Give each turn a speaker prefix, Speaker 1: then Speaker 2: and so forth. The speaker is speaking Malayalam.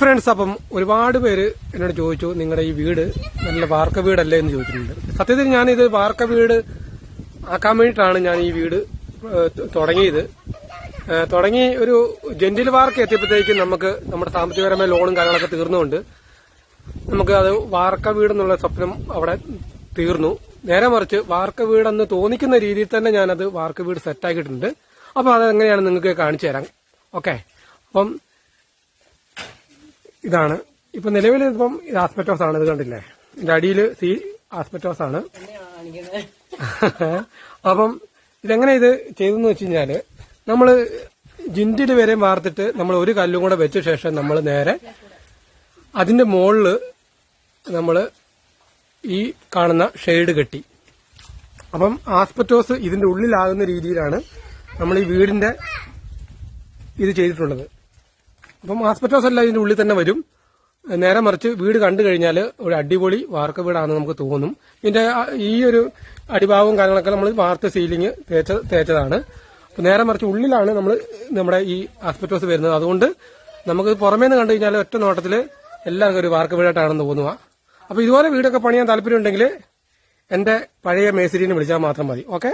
Speaker 1: ഫ്രണ്ട്സ് അപ്പം ഒരുപാട് പേര് എന്നോട് ചോദിച്ചു നിങ്ങളുടെ ഈ വീട് നല്ല വാർക്ക വീടല്ലേ? എന്ന് ചോദിച്ചിട്ടുണ്ട്. സത്യത്തിൽ ഞാനിത് വാർക്ക വീട് ആക്കാൻ വേണ്ടിയിട്ടാണ് ഞാൻ ഈ വീട് തുടങ്ങിയത്. തുടങ്ങി ഒരു ജെന്റിൽ വാർക്ക എത്തിയപ്പോഴത്തേക്കും നമുക്ക് നമ്മുടെ സാമ്പത്തികപരമായ ലോണും കാര്യങ്ങളൊക്കെ തീർന്നുകൊണ്ട് നമുക്ക് അത് വാർക്ക വീട് എന്നുള്ള സ്വപ്നം അവിടെ തീർന്നു. നേരെ മറിച്ച് വാർക്ക വീടെന്ന് തോന്നിക്കുന്ന രീതിയിൽ തന്നെ ഞാനത് വാർക്ക വീട് സെറ്റാക്കിയിട്ടുണ്ട് അപ്പം അതെങ്ങനെയാണ് നിങ്ങൾക്ക് കാണിച്ചു തരാം. ഓക്കെ അപ്പം ഇതാണ്. ഇപ്പൊ നിലവിൽ ഇപ്പം ഇത് ആസ്പെറ്റോസ് ആണ് ഇത് കണ്ടില്ലേ? ഇതിന്റെ അടിയിൽ സി ആസ്പെറ്റോസ് ആണ്. അപ്പം ഇതെങ്ങനെ ഇത് ചെയ്തെന്ന് വെച്ച് കഴിഞ്ഞാൽ നമ്മൾ ജിൻഡിൽ വരെ വാർത്തിട്ട് നമ്മൾ ഒരു കല്ലും കൂടെ വെച്ച ശേഷം നമ്മൾ നേരെ അതിന്റെ മുകളിൽ നമ്മൾ ഈ കാണുന്ന ഷെയ്ഡ് കെട്ടി. അപ്പം ആസ്പെറ്റോസ് ഇതിന്റെ ഉള്ളിലാകുന്ന രീതിയിലാണ് നമ്മൾ ഈ വീടിന്റെ ഇത് ചെയ്തിട്ടുള്ളത്. അപ്പം ആസ്പെറ്റോസ് എല്ലാം ഇതിന്റെ ഉള്ളിൽ തന്നെ വരും. നേരെ മറിച്ച് വീട് കണ്ടു കഴിഞ്ഞാൽ ഒരു അടിപൊളി വാർക്ക വീടാണെന്ന് നമുക്ക് തോന്നും. ഇതിന്റെ ഈ ഒരു അടിഭാഗവും കാര്യങ്ങളൊക്കെ നമ്മൾ വാർത്ത സീലിംഗ് തേച്ച തേച്ചതാണ്. അപ്പൊ നേരെ മറിച്ച് ഉള്ളിലാണ് നമ്മൾ നമ്മുടെ ഈ ആസ്പെറ്റോസ് വരുന്നത്. അതുകൊണ്ട് നമുക്ക് പുറമേ നിന്ന് കണ്ടു കഴിഞ്ഞാൽ ഒറ്റ നോട്ടത്തിൽ എല്ലാവർക്കും ഒരു വാർക്ക വീടായിട്ടാണെന്ന് തോന്നുക. അപ്പൊ ഇതുപോലെ വീടൊക്കെ പണിയാൻ താല്പര്യമുണ്ടെങ്കിൽ എന്റെ പഴയ മേസിരിനെ വിളിച്ചാൽ മാത്രം മതി. ഓക്കെ?